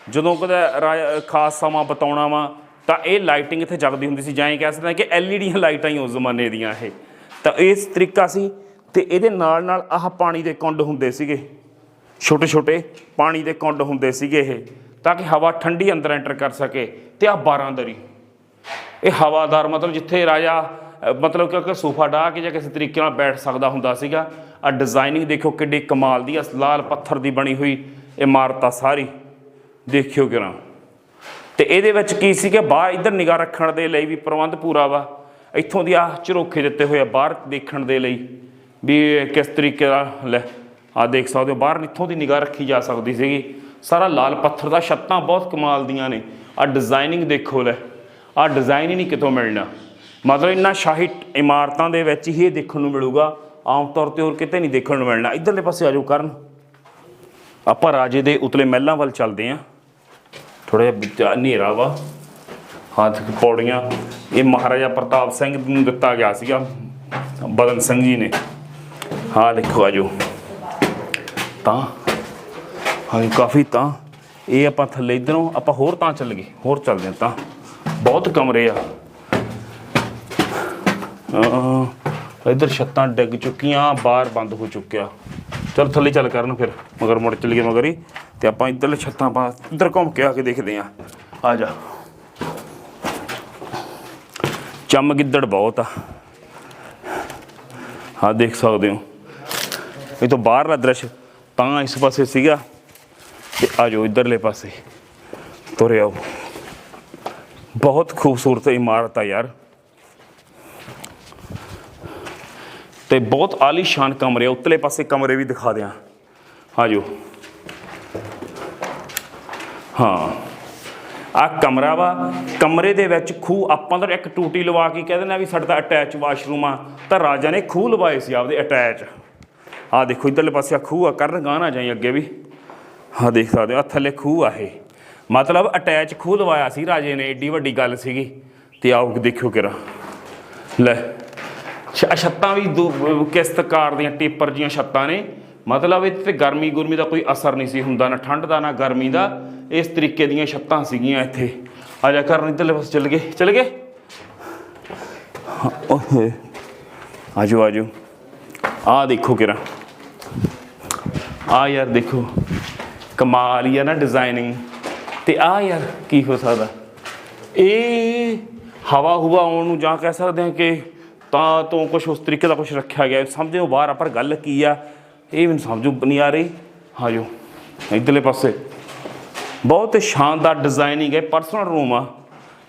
ਜਦੋਂ ਕਦੇ ਰਾ- ਖਾਸ ਸਮਾਂ ਬਤਾਉਣਾ ਵਾ, ਤਾਂ ਇਹ ਲਾਈਟਿੰਗ ਇੱਥੇ ਜਗਦੀ ਹੁੰਦੀ ਸੀ। ਜਾਂ ਇਹ ਕਹਿ ਸਕਦੇ ਹਾਂ ਕਿ ਐਲਈਡੀਆਂ ਲਾਈਟਾਂ ਹੀ ਉਸ ਜ਼ਮਾਨੇ ਦੀਆਂ ਇਹ। ਤਾਂ ਇਸ ਤਰੀਕਾ ਸੀ ਤੇ ਇਹਦੇ ਨਾਲ ਨਾਲ ਆਹ ਪਾਣੀ ਦੇ ਕੁੰਡ ਹੁੰਦੇ ਸੀਗੇ। ਛੋਟੇ ਛੋਟੇ ਪਾਣੀ ਦੇ ਕੁੰਡ ਹੁੰਦੇ ਸੀਗੇ ਇਹ, ਤਾਂ ਕਿ ਹਵਾ ਠੰਡੀ ਅੰਦਰ ਐਂਟਰ ਕਰ ਸਕੇ ਤੇ ਆਹ ਬਾਰਾਂਦਰੀ ਇਹ ਹਵਾਦਾਰ ਮਤਲਬ ਜਿੱਥੇ ਰਾਜਾ ਮਤਲਬ ਕਿ ਸੋਫਾ ਢਾ ਕੇ ਜਾਂ ਕਿਸੇ ਤਰੀਕੇ ਨਾਲ ਬੈਠ ਸਕਦਾ ਹੁੰਦਾ ਸੀਗਾ ਆ ਡਿਜ਼ਾਈਨਿੰਗ ਦੇਖੋ ਕਿੱਡੀ ਕਮਾਲ ਦੀ ਆ ਲਾਲ ਪੱਥਰ ਦੀ ਬਣੀ ਹੋਈ ਇਮਾਰਤ ਆ ਸਾਰੀ। ਦੇਖਿਓ ਕਿਰਾਂ। ਤੇ ਇਹਦੇ ਵਿੱਚ ਕੀ ਸੀ ਕਿ ਬਾਹਰ ਇੱਧਰ ਨਿਗਾਹ ਰੱਖਣ ਦੇ ਲਈ ਵੀ ਪ੍ਰਬੰਧ ਪੂਰਾ ਵਾ। ਇੱਥੋਂ ਦੀ ਆ ਝਰੋਖੇ ਦਿੱਤੇ ਹੋਏ ਆ ਬਾਹਰ ਦੇਖਣ ਦੇ ਲਈ ਵੀ ਕਿਸ ਤਰੀਕੇ ਦਾ, ਲੈ ਆ ਦੇਖ ਸਕਦੇ ਹੋ, ਬਾਹਰ ਇੱਥੋਂ ਦੀ ਨਿਗਾਹ ਰੱਖੀ ਜਾ ਸਕਦੀ ਸੀਗੀ। ਸਾਰਾ ਲਾਲ ਪੱਥਰ ਦਾ, ਛੱਤਾਂ ਬਹੁਤ ਕਮਾਲ ਦੀਆਂ ਨੇ। ਆ ਡਿਜ਼ਾਈਨਿੰਗ ਦੇਖੋ ਲੈ ਆ ਡਿਜ਼ਾਈਨ ਹੀ ਨਹੀਂ ਕਿਤੋਂ ਮਿਲਣਾ। ਮਤਲਬ ਇੰਨਾ ਸ਼ਾਹੀ ਇਮਾਰਤਾਂ ਦੇ ਵਿੱਚ ਹੀ ਇਹ ਦੇਖਣ ਨੂੰ ਮਿਲੂਗਾ। ਆਮ ਤੌਰ ਤੇ ਹੋਰ ਕਿਤੇ ਨਹੀਂ ਦੇਖਣ ਨੂੰ ਮਿਲਣਾ। ਇਧਰਲੇ ਪਾਸੇ ਆਜੋ ਕਰਨ। ਆਪਾਂ ਰਾਜੇ ਦੇ ਉਤਲੇ ਮਹਿਲਾਂ ਵੱਲ ਚੱਲਦੇ ਆਂ ਥੋੜਾ ਜਿਹਾ ਹਨੇਰਾ ਵਾ। ਹੱਥ ਪੌੜੀਆਂ। ਇਹ ਮਹਾਰਾਜਾ ਪ੍ਰਤਾਪ ਸਿੰਘ ਨੂੰ ਦਿੱਤਾ ਗਿਆ ਸੀਗਾ। ਬਦਨ ਸਿੰਘ ਜੀ ਨੇ। ਹਾਂ ਦੇਖੋ ਆਜੋ। ਤਾਂ ਹਾਂ ਕਾਫੀ ਤਾਂ। ਇਹ ਆਪਾਂ ਥੱਲੇ ਇਧਰੋਂ, ਆਪਾਂ ਹੋਰ ਤਾਂ ਚੱਲ ਗਏ। ਹੋਰ ਚੱਲਦੇ ਹਾਂ ਤਾਂ। ਬਹੁਤ ਕਮਰੇ ਆ। ਅਹ, ਇੱਧਰ ਛੱਤਾਂ ਡਿੱਗ ਚੁੱਕੀਆਂ, ਬਾਹਰ ਬੰਦ ਹੋ ਚੁੱਕਿਆ। ਚਲ ਥੱਲੇ ਚੱਲ ਕਰਨ ਫਿਰ ਮਗਰ ਮੁੜ ਚੱਲੀਏ ਮਗਰ ਹੀ। ਤੇ ਆਪਾਂ ਇੱਧਰਲੇ ਛੱਤਾਂ ਪਾ ਇੱਧਰ ਘੁੰਮ ਕੇ ਆ ਕੇ ਦੇਖਦੇ ਆ ਆ ਜਾ। ਚਮ ਗਿੱਦੜ ਬਹੁਤ ਆ। ਹਾਂ ਦੇਖ ਸਕਦੇ ਹੋ। ਇਹ ਤੋਂ ਬਾਹਰਲਾ ਦ੍ਰਿਸ਼ ਤਾਂ ਇਸ ਪਾਸੇ ਸੀਗਾ। ਤੇ ਆ ਜਾਓ ਇੱਧਰਲੇ ਪਾਸੇ। ਤੁਰੇ ਆਓ। ਬਹੁਤ ਖੂਬਸੂਰਤ ਇਮਾਰਤ ਆ ਯਾਰ। ਤੇ ਬਹੁਤ ਆਲੀਸ਼ਾਨ ਕਮਰੇ ਆ, ਉੱਤਲੇ ਪਾਸੇ ਕਮਰੇ ਵੀ ਦਿਖਾ ਦਿਆਂ। ਆ ਜਾਓ ਹਾਂ। ਆ ਕਮਰਾ ਵਾ, ਕਮਰੇ ਦੇ ਵਿੱਚ ਖੂਹ, ਆਪਾਂ ਤਾਂ ਇੱਕ ਟੂਟੀ ਲਵਾ ਕੇ ਕਹਿ ਦਿੰਦੇ ਆ ਵੀ ਸਾਡਾ ਤਾਂ ਅਟੈਚ ਵਾਸ਼ਰੂਮ ਆ, ਤਾਂ ਰਾਜਾ ਨੇ ਖੂਹ ਲਵਾਏ ਸੀ ਆਪਦੇ ਅਟੈਚ ਆ ਦੇਖੋ, ਇਧਰਲੇ ਪਾਸੇ ਆ ਖੂਹ ਆ, ਕਰਨ ਗਾਣਾ ਜਾਈ ਅੱਗੇ ਵੀ। ਹਾਂ ਦੇਖ ਸਕਦੇ ਹੋ ਆ ਥੱਲੇ ਖੂਹ ਆ ਇਹ। ਮਤਲਬ ਅਟੈਚ ਖੂਹ ਲਵਾਇਆ ਸੀ ਰਾਜੇ ਨੇ, ਏਡੀ ਵੱਡੀ ਗੱਲ ਸੀਗੀ। ਤੇ ਆਓ ਦੇਖਿਓ ਕਿਰਾ। ਲੈ ਛੱਤਾਂ ਵੀ ਦੋ- ਕਿਸ਼ਤ ਦੀਆਂ ਟੇਪਰ ਜੀਆਂ ਛੱਤਾਂ ਨੇ। ਮਤਲਬ ਇਹ ਤੇ ਗਰਮੀ ਗੁਰਮੀ ਦਾ ਕੋਈ ਅਸਰ ਨਹੀਂ ਸੀ ਹੁੰਦਾ ਨਾ ਠੰਡ ਦਾ ਨਾ ਗਰਮੀ ਦਾ। ਇਸ ਤਰੀਕੇ ਦੀਆਂ ਛੱਤਾਂ ਸੀਗੀਆਂ ਇੱਥੇ। ਆ ਜਾ ਕਰਨ ਇੱਧਰਲੇ ਪਾਸੇ ਚੱਲ ਗਏ। ਚੱਲ ਗਏ? ਹਾਂ, ਓਏ ਆਜੋ ਆਜੋ। ਆ ਦੇਖੋ ਕਿਰਾ। ਆ ਯਾਰ ਦੇਖੋ। ਕਮਾਲ ਹੀ ਆ ਨਾ ਡਿਜ਼ਾਈਨਿੰਗ ਤੇ ਆ ਯਾਰ ਕੀ ਹੋ ਸਕਦਾ? ਇਹ ਹਵਾ ਹੁਵਾ ਆਉਣ ਨੂੰ ਜਾਂ ਕਹਿ ਸਕਦੇ ਹਾਂ ਕਿ ਤਾਂ ਤੋਂ ਕੁਝ ਉਸ ਤਰੀਕੇ ਦਾ ਕੁਝ ਰੱਖਿਆ ਗਿਆ। ਸਮਝਿਓ ਬਾਹਰ ਆ ਪਰ ਗੱਲ ਕੀ ਆ? ਇਹ ਮੈਨੂੰ ਸਮਝੋ ਨਹੀਂ ਆ ਰਹੀ। ਹਾਜੋ ਇਧਰਲੇ ਪਾਸੇ। ਬਹੁਤ ਸ਼ਾਨਦਾਰ ਡਿਜ਼ਾਈਨਿੰਗ ਹੈ। ਪਰਸਨਲ ਰੂਮ ਆ।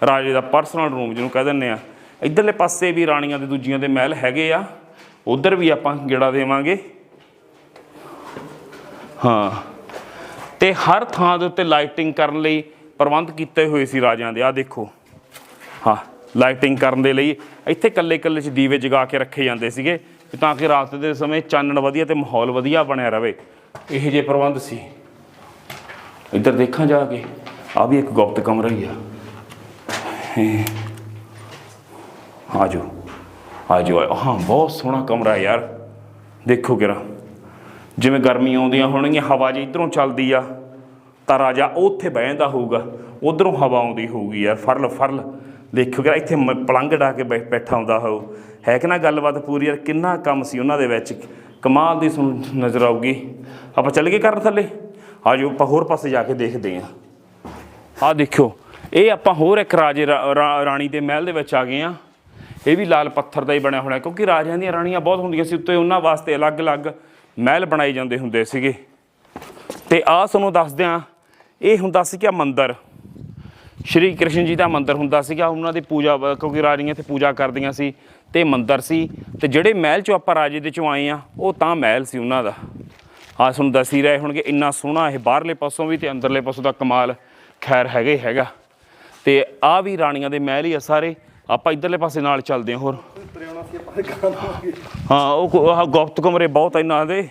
ਰਾਜੇ ਦਾ ਪਰਸਨਲ ਰੂਮ ਜਿਹਨੂੰ ਕਹਿ ਦਿੰਦੇ ਆ। ਇਧਰਲੇ ਪਾਸੇ ਵੀ ਰਾਣੀਆਂ ਦੇ ਦੂਜੀਆਂ ਦੇ ਮਹਿਲ ਹੈਗੇ ਆ। ਉਧਰ ਵੀ ਆਪਾਂ ਗੇੜਾ ਦੇਵਾਂਗੇ। ਹਾਂ। ਤੇ ਹਰ ਥਾਂ ਦੇ ਉੱਤੇ ਲਾਈਟਿੰਗ ਕਰਨ ਲਈ ਪ੍ਰਬੰਧ ਕੀਤੇ ਹੋਏ ਸੀ ਰਾਜਿਆਂ ਦੇ। ਆ ਦੇਖੋ। ਹਾਂ। ਲਾਈਟਿੰਗ ਕਰਨ ਦੇ ਲਈ ਇੱਥੇ ਕੱਲੇ ਕੱਲੇ ਚ ਦੀਵੇ ਜਗਾ ਕੇ ਰੱਖੇ ਜਾਂਦੇ ਸੀਗੇ ਤਾਂ ਕਿ ਰਾਤ ਦੇ ਸਮੇਂ ਚਾਨਣ ਵਧੀਆ ਤੇ ਮਾਹੌਲ ਵਧੀਆ ਬਣਿਆ ਰਵੇ। ਇਹ ਜੇ ਪ੍ਰਬੰਧ ਸੀ। ਇੱਧਰ ਦੇਖਾਂ ਜਾ ਕੇ। ਆ ਵੀ ਇੱਕ ਗੁਪਤ ਕਮਰਾ ਹੀ ਆ। ਆਜੋ। ਆਜੋ। ਹਾਂ, ਬਹੁਤ ਸੋਹਣਾ ਕਮਰਾ ਯਾਰ। ਦੇਖੋ ਕਿਰਾ। ਜਿਵੇਂ ਗਰਮੀ ਆਉਂਦੀਆਂ ਹੋਣਗੀਆਂ, ਹਵਾ ਜੀ ਇਧਰੋਂ ਚੱਲਦੀ ਆ, ਤਾਂ ਰਾਜਾ ਉੱਥੇ ਬਹਿੰਦਾ ਹੋਊਗਾ। ਉਧਰੋਂ ਹਵਾ ਆਉਂਦੀ ਹੋਊਗੀ ਯਾਰ। ਫਰਲ ਫਰਲ ਦੇਖਿਓ ਕਿ ਇੱਥੇ ਮ- ਪਲੰਘ ਡਾ ਕੇ ਬੈ- ਬੈਠਾ ਹੁੰਦਾ ਹੋਊ ਹੈ ਕਿ ਨਾ ਗੱਲਬਾਤ ਪੂਰੀ, ਯਾਰ ਕਿੰਨਾ ਕੰਮ ਸੀ ਉਹਨਾਂ ਦੇ ਵਿੱਚ। ਕਮਾਲ ਦੀ ਸੁਣ, ਨਜ਼ਰ ਆਊਗੀ। ਆਪਾਂ ਚੱਲ ਗਏ ਕਰਨ ਥੱਲੇ? ਆਜੋ, ਆਪਾਂ ਹੋਰ ਪਾਸੇ ਜਾ ਕੇ ਦੇਖਦੇ ਹਾਂ। ਆ ਦੇਖਿਓ, ਇਹ ਆਪਾਂ ਹੋਰ ਇੱਕ ਰਾਜੇ ਰਾ- ਰਾਣੀ ਦੇ ਮਹਿਲ ਦੇ ਵਿੱਚ ਆ ਗਏ ਆ ਇਹ ਵੀ ਲਾਲ ਪੱਥਰ ਦਾ ਹੀ ਬਣਿਆ ਹੋਣਾ, ਕਿਉਂਕਿ ਰਾਜਿਆਂ ਦੀਆਂ ਰਾਣੀਆਂ ਬਹੁਤ ਹੁੰਦੀਆਂ ਸੀ, ਉੱਤੇ ਉਹਨਾਂ ਵਾਸਤੇ ਅਲੱਗ-ਅਲੱਗ ਮਹਿਲ ਬਣਾਏ ਜਾਂਦੇ ਹੁੰਦੇ ਸੀਗੇ। ਤੇ ਆ ਤੁਹਾਨੂੰ ਦੱਸਦੇ ਆ ਇਹ ਹੁੰਦਾ ਸੀ ਕਿ ਮੰਦਰ। ਸ਼੍ਰੀ ਕ੍ਰਿਸ਼ਨ ਜੀ ਦਾ ਮੰਦਿਰ ਹੁੰਦਾ ਸੀਗਾ, ਉਹਨਾਂ ਦੀ ਪੂਜਾ ਵ- ਕਿਉਂਕਿ ਰਾਣੀਆਂ ਇੱਥੇ ਪੂਜਾ ਕਰਦੀਆਂ ਸੀ ਤੇ ਮੰਦਿਰ ਸੀ। ਤੇ ਜਿਹੜੇ ਮਹਿਲ ਚੋਂ ਆਪਾਂ ਰਾਜੇ ਦੇ ਚੋਂ ਆਏ ਆ ਉਹ ਤਾਂ ਮਹਿਲ ਸੀ ਉਹਨਾਂ ਦਾ। ਆ ਤੁਹਾਨੂੰ ਦੱਸ ਹੀ ਰਹੇ ਹੋਣਗੇ, ਇੰਨਾ ਸੋਹਣਾ ਇਹ ਬਾਹਰਲੇ ਪਾਸੋਂ ਵੀ ਤੇ ਅੰਦਰਲੇ ਪਾਸੋਂ ਦਾ ਕਮਾਲ ਖੈਰ ਹੈਗਾ ਹੈਗਾ। ਤੇ ਆ ਵੀ ਰਾਣੀਆਂ ਦੇ ਮਹਿਲ ਹੀ ਆ ਸਾਰੇ। ਆਪਾਂ ਇਧਰਲੇ ਪਾਸੇ ਨਾਲ ਚੱਲਦੇ ਹਾਂ, ਹੋਰ। ਹਾਂ, ਉਹ ਆਹ ਗੁਪਤ ਕਮਰੇ ਬਹੁਤ ਇਹਨਾਂ ਦੇ।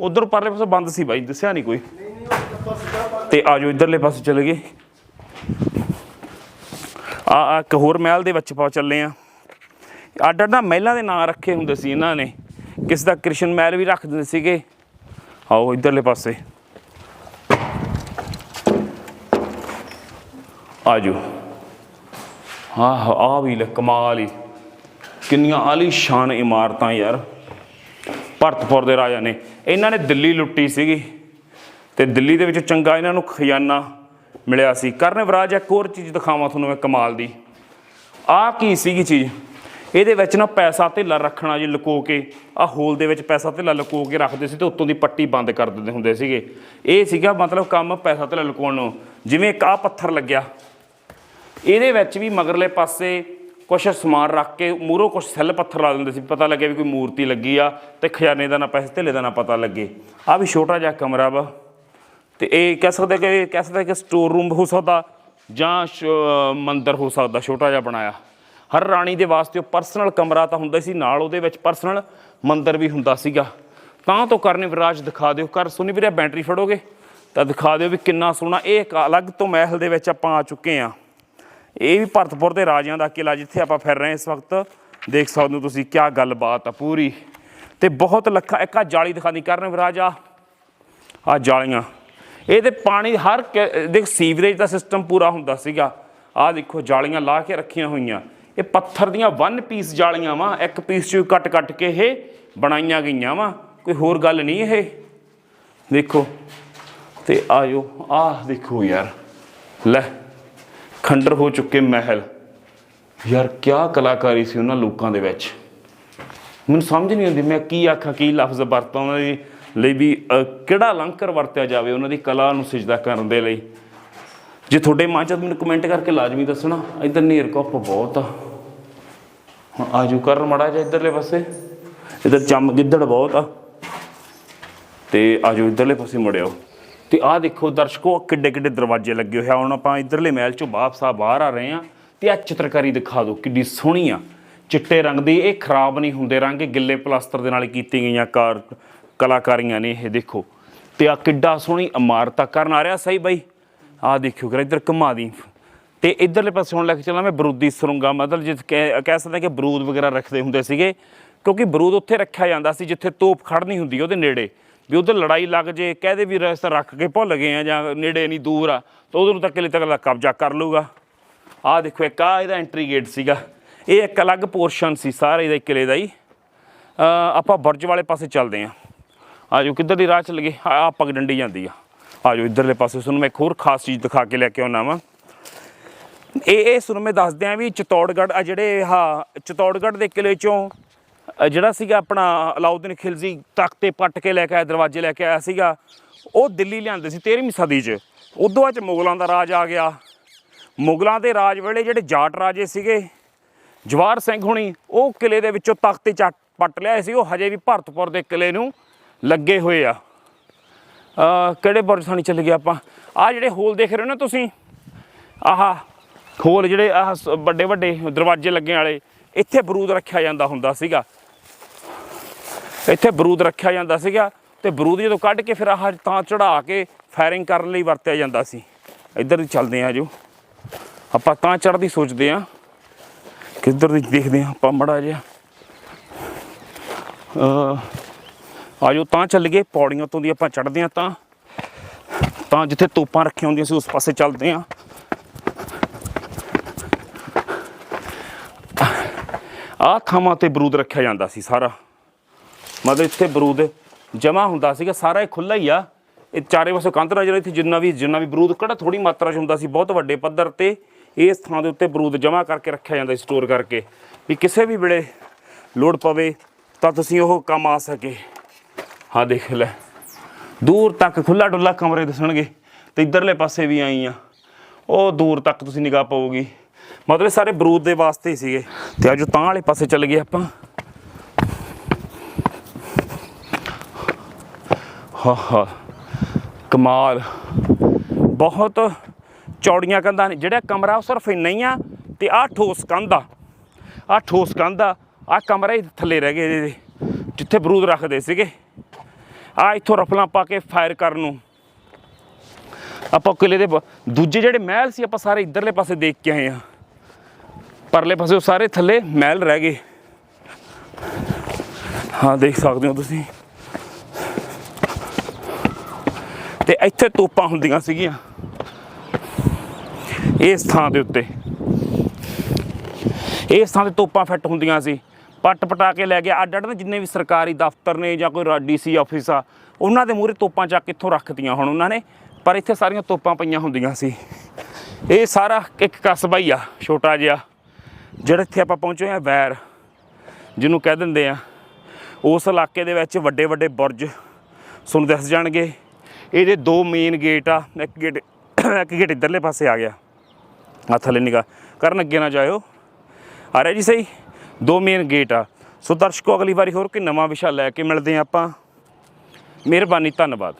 ਉਧਰ ਪਰਲੇ ਪਾਸੇ ਬੰਦ ਸੀ ਬਾਈ, ਦੱਸਿਆ ਨਹੀਂ ਕੋਈ। ਤੇ ਆਜੋ ਇਧਰਲੇ ਪਾਸੇ ਚਲੇ ਗਏ। ਆ ਇੱਕ ਹੋਰ ਮਹਿਲ ਦੇ ਵਿੱਚ ਪਾ ਚੱਲੇ ਆ। ਅੱਡ ਅੱਡ ਨਾ ਮਹਿਲਾਂ ਦੇ ਨਾਂ ਰੱਖੇ ਹੁੰਦੇ ਸੀ ਇਹਨਾਂ ਨੇ। ਕਿਸ ਦਾ ਕ੍ਰਿਸ਼ਨ ਮਹਿਲ ਵੀ ਰੱਖ ਦਿੰਦੇ ਸੀਗੇ। ਆਓ, ਇਧਰਲੇ ਪਾਸੇ। ਆਜੋ। ਆਹ ਆ ਵੀ ਲੈ ਕਮਾਲ ਹੀ ਕਿੰਨੀਆਂ ਆਲੀਸ਼ਾਨ ਇਮਾਰਤਾਂ ਯਾਰ। ਭਰਤਪੁਰ ਦੇ ਰਾਜਾ ਨੇ। ਇਹਨਾਂ ਨੇ ਦਿੱਲੀ ਲੁੱਟੀ ਸੀਗੀ। ਤੇ ਦਿੱਲੀ ਦੇ ਵਿੱਚ ਚੰਗਾ ਇਹਨਾਂ ਨੂੰ ਖਜ਼ਾਨਾ ਮਿਲਿਆ ਸੀ। ਕਰਨਵਰਾਜ ਇੱਕ ਹੋਰ ਚੀਜ਼ ਦਿਖਾਵਾਂ ਤੁਹਾਨੂੰ ਮੈਂ ਕਮਾਲ ਦੀ। ਆਹ ਕੀ ਸੀਗੀ ਚੀਜ਼? ਇਹਦੇ ਵਿੱਚ ਨਾ ਪੈਸਾ ਧੇਲਾ ਰੱਖਣਾ ਜੀ ਲੁਕੋ ਕੇ ਆ ਹੋਲ ਦੇ ਵਿੱਚ ਪੈਸਾ ਧੇਲਾ ਲੁਕੋ ਕੇ ਰੱਖਦੇ ਸੀ ਤੇ ਉੱਤੋਂ ਦੀ ਪੱਟੀ ਬੰਦ ਕਰ ਦਿੰਦੇ ਹੁੰਦੇ ਸੀਗੇ। ਇਹ ਸੀਗਾ ਮਤਲਬ ਕੰਮ ਪੈਸਾ ਧੇਲਾ ਲੁਕਾਉਣ ਨੂੰ। ਜਿਵੇਂ ਇੱਕ ਆਹ ਪੱਥਰ ਲੱਗਿਆ। ਇਹਦੇ ਵਿੱਚ ਵੀ ਮਗਰਲੇ ਪਾਸੇ ਕੁਛ ਸਮਾਨ ਰੱਖ ਕੇ ਮੂਹਰੋਂ ਕੁਛ ਸੈੱਲ ਪੱਥਰ ਲਾ ਦਿੰਦੇ ਸੀ ਪਤਾ ਲੱਗਿਆ ਵੀ ਕੋਈ ਮੂਰਤੀ ਲੱਗੀ ਆ ਤੇ ਖਜ਼ਾਨੇ ਦਾ ਨਾ ਪੈਸੇ, ਧੇਲੇ ਦਾ ਨਾ ਪਤਾ ਲੱਗੇ। ਆ ਵੀ ਛੋਟਾ ਜਿਹਾ ਕਮਰਾ ਵਾ। ਤੇ ਇਹ ਕਹਿ ਸਕਦੇ ਕਿ ਕਹਿ ਸਕਦੇ ਕਿ ਸਟੋਰ ਰੂਮ ਹੋ ਸਕਦਾ ਜਾਂ ਸ਼- ਮੰਦਿਰ ਹੋ ਸਕਦਾ, ਛੋਟਾ ਜਿਹਾ ਬਣਾਇਆ। ਹਰ ਰਾਣੀ ਦੇ ਵਾਸਤੇ ਉਹ ਪਰਸਨਲ ਕਮਰਾ ਤਾਂ ਹੁੰਦਾ ਸੀ, ਨਾਲ ਉਹਦੇ ਵਿੱਚ ਪਰਸਨਲ ਮੰਦਰ ਵੀ ਹੁੰਦਾ ਸੀਗਾ। ਤਾਂ ਤੋਂ ਕਰਨੇ ਵਿਰਾਜ ਦਿਖਾ ਦਿਓ। ਕਰ ਸੁਣੀ ਵੀਰੇ, ਬੈਟਰੀ ਫੜੋਗੇ? ਤਾਂ ਦਿਖਾ ਦਿਓ ਵੀ ਕਿੰਨਾ ਸੋਹਣਾ। ਇਹ ਇੱਕ ਅਲੱਗ ਤੋਂ ਮਹਿਲ ਦੇ ਵਿੱਚ ਆਪਾਂ ਆ ਚੁੱਕੇ ਆ ਇਹ ਵੀ ਭਰਤਪੁਰ ਦੇ ਰਾਜਿਆਂ ਦਾ ਕਿਲਾ ਜਿੱਥੇ ਆਪਾਂ ਫਿਰ ਰਹੇ ਹਾਂ ਇਸ ਵਕਤ। ਦੇਖ ਸਕਦੇ ਹੋ ਤੁਸੀਂ ਕੀ ਗੱਲਬਾਤ ਆ ਪੂਰੀ। ਤੇ ਬਹੁਤ ਲੱਖਾਂ, ਇੱਕ ਆ ਜਾਲੀ ਦਿਖਾਣੀ ਕਰਨ ਵਿਰਾਜ ਆ। ਆ ਜਾਲੀਆਂ। ਇਹਦੇ ਪਾਣੀ ਹਰ ਕ- ਦੇਖ ਸੀਵਰੇਜ ਦਾ ਸਿਸਟਮ ਪੂਰਾ ਹੁੰਦਾ ਸੀਗਾ। ਆਹ ਦੇਖੋ ਜਾਲੀਆਂ ਲਾ ਕੇ ਰੱਖੀਆਂ ਹੋਈਆਂ। ਇਹ ਪੱਥਰ ਦੀਆਂ ਵਨ ਪੀਸ ਜਾਲੀਆਂ ਵਾ, ਇੱਕ ਪੀਸ ਚ ਕੱਟ ਕੱਟ ਕੇ ਇਹ ਬਣਾਈਆਂ ਗਈਆਂ ਵਾ। ਕੋਈ ਹੋਰ ਗੱਲ ਨਹੀਂ ਇਹ? ਦੇਖੋ, ਤੇ ਆਇਓ ਆਹ ਦੇਖੋ ਯਾਰ। ਲੈ, ਖੰਡਰ ਹੋ ਚੁੱਕੇ ਮਹਿਲ। ਯਾਰ, ਕਿਆ ਕਲਾਕਾਰੀ ਸੀ ਉਹਨਾਂ ਲੋਕਾਂ ਦੇ ਵਿੱਚ। ਮੈਨੂੰ ਸਮਝ ਨਹੀਂ ਆਉਂਦੀ, ਮੈਂ ਕੀ ਆਖਾਂ, ਕੀ ਲਫ਼ਜ਼ ਵਰਤਾਂ ਉਹਨਾਂ ਦੀ। ਲਈ ਵੀ ਅਹ, ਕਿਹੜਾ ਅਲੰਕਾਰ ਵਰਤਿਆ ਜਾਵੇ ਉਹਨਾਂ ਦੀ ਕਲਾ ਨੂੰ ਸਿਜਦਾ ਕਰਨ ਦੇ ਲਈ? ਜੇ ਤੁਹਾਡੇ ਮਨ ਚ ਮੈਨੂੰ ਕਮੈਂਟ ਕਰਕੇ ਲਾਜ਼ਮੀ ਦੱਸਣਾ ਇੱਧਰ ਨੇਰ ਕੱਪ ਬਹੁਤ ਆ। ਹੁਣ ਆਜੂ ਕਰਨ ਮੜਾ ਜਾ ਇੱਧਰਲੇ ਪਾਸੇ। ਇੱਧਰ ਚੰਮ ਗਿੱਦੜ ਬਹੁਤ ਆ। ਤੇ ਆਜੋ ਇੱਧਰਲੇ ਪਾਸੇ ਮੁੜਿਓ। ਤੇ ਆਹ ਦੇਖੋ ਦਰਸ਼ਕੋ ਕਿੱਡੇ ਕਿੱਡੇ ਦਰਵਾਜ਼ੇ ਲੱਗੇ ਹੋਏ ਆ। ਹੁਣ ਆਪਾਂ ਇੱਧਰਲੇ ਮਹਿਲ ਚੋਂ ਵਾਪਸ ਆ ਬਾਹਰ ਆ ਰਹੇ ਆ ਤੇ ਆ ਚਿੱਤਰਕਾਰੀ ਦਿਖਾ ਦਿਓ ਕਿੱਡੀ ਸੋਹਣੀ ਆ। ਚਿੱਟੇ ਰੰਗ ਦੀ ਇਹ ਖਰਾਬ ਨਹੀਂ ਹੁੰਦੇ। ਰੰਗ ਗਿੱਲੇ ਪਲਾਸਟਰ ਦੇ ਨਾਲ ਕੀਤੀ ਗਈਆਂ ਕਾਰ ਕਲਾਕਾਰੀਆਂ ਨੇ ਇਹ ਦੇਖੋ। ਤੇ ਆ ਕਿੱਡਾ ਸੋਹਣੀ ਇਮਾਰਤ ਆ ਕਰਨ ਆ ਰਿਹਾ ਸਹੀ ਬਾਈ। ਆ ਦੇਖਿਓ ਕਰ ਇੱਧਰ ਘੁਮਾ ਦੀ। ਤੇ ਇਧਰਲੇ ਪਾਸੇ ਹੁਣ ਲੈ ਕੇ ਚੱਲਾਂ ਮੈਂ ਬਰੂਦੀ ਸਰੁੰਗਾ, ਮਤਲਬ ਜਿੱਥੇ ਕਹਿ ਕਹਿ ਸਕਦੇ ਕਿ ਬਰੂਦ ਵਗੈਰਾ ਰੱਖਦੇ ਹੁੰਦੇ ਸੀਗੇ। ਕਿਉਂਕਿ ਬਰੂਦ ਉੱਥੇ ਰੱਖਿਆ ਜਾਂਦਾ ਸੀ ਜਿੱਥੇ ਤੋਪ ਖੜਨੀ ਹੁੰਦੀ ਉਹਦੇ ਨੇੜੇ। ਵੀ ਉਧਰ ਲੜਾਈ ਲੱਗ ਜੇ ਕਹਦੇ ਵੀ ਰਸਤਾ ਰੱਖ ਕੇ ਭੁੱਲ ਗਏ ਆ ਜਾਂ ਨੇੜੇ ਨਹੀਂ ਦੂਰ ਆ, ਤਾਂ ਉਧਰ ਨੂੰ ਤਾਂ ਕਿਲੇ ਤੱਕ ਦਾ ਕਬਜ਼ਾ ਕਰ ਲੂਗਾ ਆਹ ਦੇਖੋ ਇੱਕ ਆ ਇਹਦਾ ਐਂਟਰੀ ਗੇਟ ਸੀਗਾ। ਇਹ ਇੱਕ ਅਲੱਗ ਪੋਰਸ਼ਨ ਸੀ ਸਾਰੇ ਇਹਦੇ ਕਿਲੇ ਦਾ ਹੀ। ਆਪਾਂ ਬੁਰਜ ਵਾਲੇ ਪਾਸੇ ਚੱਲਦੇ ਆਂ ਆਜੋ ਕਿੱਧਰ ਦੀ ਰਾਹ ਚੱਲ ਗਏ ਆ ਪਗ ਡੰਡੀ ਜਾਂਦੀ ਆ। ਆਜੋ, ਇਧਰਲੇ ਪਾਸੇ ਤੁਹਾਨੂੰ ਮੈਂ ਇੱਕ ਹੋਰ ਖਾਸ ਚੀਜ਼ ਦਿਖਾ ਕੇ ਲੈ ਕੇ ਆਉਣਾ ਵਾਂ। ਇਹ ਇਹ ਤੁਹਾਨੂੰ ਮੈਂ ਦੱਸਦੇ ਆਂ ਵੀ ਚਤੌੜਗੜ੍ਹ, ਆ ਜਿਹੜੇ ਹਾਂ ਚਤੌੜਗੜ੍ਹ ਦੇ ਕਿਲੇ ਚੋਂ ਜਿਹੜਾ ਸੀਗਾ ਆਪਣਾ ਅਲਾਉਦੀਨ ਖਿਲਜੀ ਤਖਤੇ ਪੱਟ ਕੇ ਲੈ ਕੇ ਆਇਆ, ਦਰਵਾਜ਼ੇ ਲੈ ਕੇ ਆਇਆ ਸੀਗਾ, ਉਹ ਦਿੱਲੀ ਲਿਆਂਦੇ ਸੀ 13ਵੀਂ ਸਦੀ 'ਚ। ਉਦੋਂ ਬਾਅਦ 'ਚ ਮੁਗਲਾਂ ਦਾ ਰਾਜ ਆ ਗਿਆ। ਮੁਗਲਾਂ ਦੇ ਰਾਜ ਵੇਲੇ ਜਿਹੜੇ ਜਾਟ ਰਾਜੇ ਸੀਗੇ ਜਵਾਰ ਸਿੰਘ ਹੁਣੀ, ਉਹ ਕਿਲੇ ਦੇ ਵਿੱਚੋਂ ਤਖਤੇ ਚੱਟ ਪੱਟ ਲਿਆਏ ਸੀ। ਉਹ ਹਜੇ ਵੀ ਭਰਤਪੁਰ ਦੇ ਕਿਲੇ ਨੂੰ ਲੱਗੇ ਹੋਏ ਆ। ਕਿਹੜੇ ਬੁਰਜ ਥਾਣੀ ਚੱਲ ਗਏ ਆਪਾਂ? ਆ ਜਿਹੜੇ ਹੋਲ ਦੇਖ ਰਹੇ ਹੋ ਨਾ ਤੁਸੀਂ, ਆਹ ਹੋਲ ਜਿਹੜੇ ਆਹ ਵੱਡੇ ਵੱਡੇ ਦਰਵਾਜ਼ੇ ਲੱਗਣ ਵਾਲੇ, ਇੱਥੇ ਬਰੂਦ ਰੱਖਿਆ ਜਾਂਦਾ ਹੁੰਦਾ ਸੀਗਾ। ਇੱਥੇ ਬਰੂਦ ਰੱਖਿਆ ਜਾਂਦਾ ਸੀਗਾ ਤੇ ਬਰੂਦ ਜਦੋਂ ਕੱਢ ਕੇ ਫਿਰ ਆਹ ਤਾਂ ਚੜਾ ਕੇ ਫਾਇਰਿੰਗ ਕਰਨ ਲਈ ਵਰਤਿਆ ਜਾਂਦਾ ਸੀ। ਇੱਧਰ ਚੱਲਦੇ ਆ ਜੋ। ਆਪਾਂ ਤਾਂ ਚੜ੍ਹਦੀ ਸੋਚਦੇ ਆ। ਕਿੱਧਰ ਦੀ ਦੇਖਦੇ ਆ ਆਪਾਂ ਮੜਾ ਜਿਹਾ। ਅ ਆਜੋ ਤਾਂ ਚੱਲ ਗਏ ਪੌੜੀਆਂ ਤੋਂ ਦੀ ਆਪਾਂ ਚੜ੍ਹਦੇ ਆ ਤਾਂ। ਤਾਂ ਜਿੱਥੇ ਤੋਪਾਂ ਰੱਖੀਆਂ ਹੁੰਦੀਆਂ ਸੀ, ਉਸ ਪਾਸੇ ਚੱਲਦੇ ਆ ਆਹ ਥਾਵਾਂ ਤੇ ਬਰੂਦ ਰੱਖਿਆ ਜਾਂਦਾ ਸੀ ਸਾਰਾ। ਮਤਲਬ ਇੱਥੇ ਬਰੂਦ ਜਮਾ ਹੁੰਦਾ ਸੀਗਾ, ਸਾਰਾ ਇਹ ਖੁੱਲਾ ਹੀ ਆ। ਇਹ ਚਾਰੇ ਪਾਸੇ ਕੰਧ ਨਜ਼ਰ ਇੱਥੇ ਜਿੰਨਾ ਵੀ ਜਿੰਨਾ ਵੀ ਬਰੂਦ, ਕਿਹੜਾ ਥੋੜੀ ਮਾਤਰਾ 'ਚ ਹੁੰਦਾ ਸੀ, ਬਹੁਤ ਵੱਡੇ ਪੱਧਰ ਤੇ ਇਸ ਥਾਂ ਦੇ ਉੱਤੇ ਬਰੂਦ ਜਮਾ ਕਰਕੇ ਰੱਖਿਆ ਜਾਂਦਾ ਸੀ, ਸਟੋਰ ਕਰਕੇ। ਵੀ ਕਿਸੇ ਵੀ ਵੇਲੇ ਲੋੜ ਪਵੇ ਤਾਂ ਤੁਸੀਂ ਉਹ ਕੰਮ ਆ ਸਕੇ। ਹਾਂ ਦੇਖ ਲੈ। ਦੂਰ ਤੱਕ ਖੁੱਲਾ ਡੁੱਲਾ ਕਮਰੇ ਦਿਸਣਗੇ ਤੇ ਇਧਰਲੇ ਪਾਸੇ ਵੀ ਆਈ ਆ। ਉਹ ਦੂਰ ਤੱਕ ਤੁਸੀਂ ਨਿਗਾਹ ਪਾਓਗੀ। ਮਤਲਬ ਸਾਰੇ ਬਰੂਦ ਦੇ ਵਾਸਤੇ ਹੀ ਸੀਗੇ। ਤੇ ਅੱਜ ਤਾਂ ਵਾਲੇ ਪਾਸੇ ਚੱਲ ਗਏ ਆਪਾਂ। ਹਾ ਹਾ, ਕਮਾਲ। ਬਹੁਤ ਚੌੜੀਆਂ ਕੰਧਾਂ ਨੇ। ਜਿਹੜਾ ਕਮਰਾ ਉਹ ਸਿਰਫ ਇੰਨਾ ਹੀ ਆ ਤੇ ਆਹ ਠੋਸ ਕੰਧਾ ਆ। ਆਹ ਠੋਸ ਕੰਧਾ ਆ। ਆਹ ਕਮਰਾ ਹੀ ਥੱਲੇ ਰਹਿ ਗਏ ਜਿੱਥੇ ਬਰੂਦ ਰੱਖਦੇ ਸੀਗੇ। ਆ ਇੱਥੋਂ ਰਫਲਾਂ ਪਾ ਕੇ ਫਾਇਰ ਕਰਨ ਨੂੰ। ਆਪਾਂ ਕਿਲੇ ਦੇ ਦੂਜੇ ਜਿਹੜੇ ਮਹਿਲ ਸੀ, ਆਪਾਂ ਸਾਰੇ ਇਧਰਲੇ ਪਾਸੇ ਦੇਖ ਕੇ ਆਏ ਆ ਪਰਲੇ ਪਾਸੇ ਉਹ ਸਾਰੇ ਥੱਲੇ ਮਹਿਲ ਰਹਿ ਗਏ। ਹਾਂ, ਦੇਖ ਸਕਦੇ ਹੋ ਤੁਸੀਂ। ਤੇ ਇੱਥੇ ਤੋਪਾਂ ਹੁੰਦੀਆਂ ਸੀਗੀਆਂ। ਇਸ ਥਾਂ ਦੇ ਉੱਤੇ। ਇਸ ਥਾਂ ਤੇ ਤੋਪਾਂ ਫਿੱਟ ਹੁੰਦੀਆਂ ਸੀ। ਪੱਟ ਪਟਾ ਕੇ ਲੈ ਗਿਆ ਅੱਡ ਅੱਡ ਦੇ ਜਿੰਨੇ ਵੀ ਸਰਕਾਰੀ ਦਫ਼ਤਰ ਨੇ ਜਾਂ ਕੋਈ ਡੀਸੀ ਆਫਿਸ ਆ, ਉਹਨਾਂ ਦੇ ਮੂਹਰੇ ਤੋਪਾਂ ਚੱਕ ਕਿੱਥੋਂ ਰੱਖਤੀਆਂ ਹੁਣ ਉਹਨਾਂ ਨੇ? ਪਰ ਇੱਥੇ ਸਾਰੀਆਂ ਤੋਪਾਂ ਪਈਆਂ ਹੁੰਦੀਆਂ ਸੀ। ਇਹ ਸਾਰਾ ਇੱਕ ਕਸਬਾ ਹੀ ਆ, ਛੋਟਾ ਜਿਹਾ, ਜਿਹੜਾ ਇੱਥੇ ਆਪਾਂ ਪਹੁੰਚੇ ਆ, ਵੈਰ, ਜਿਹਨੂੰ ਕਹਿ ਦਿੰਦੇ ਆ। ਉਸ ਇਲਾਕੇ ਦੇ ਵਿੱਚ ਵੱਡੇ ਵੱਡੇ ਬੁਰਜ, ਤੁਹਾਨੂੰ ਦੱਸ ਜਾਣਗੇ। ਇਹਦੇ ਦੋ ਮੇਨ ਗੇਟ ਆ, ਇੱਕ ਗੇਟ ਇੱਕ ਗੇਟ ਇਧਰਲੇ ਪਾਸੇ ਆ ਗਿਆ। ਆ ਥੱਲੇ ਨਿਗਾ ਕਰਨ ਅੱਗੇ ਨਾ ਜਾਇਓ। ਆ ਰਿਹਾ ਜੀ ਸਹੀ? ਦੋ ਮੇਨ ਗੇਟ ਆ। ਸੋ ਦਰਸ਼ਕੋ, ਅਗਲੀ ਵਾਰੀ ਹੋਰ ਕੋਈ ਨਵਾਂ ਵਿਸ਼ਾ ਲੈ ਕੇ ਮਿਲਦੇ ਹਾਂ ਆਪਾਂ। ਮਿਹਰਬਾਨੀ, ਧੰਨਵਾਦ।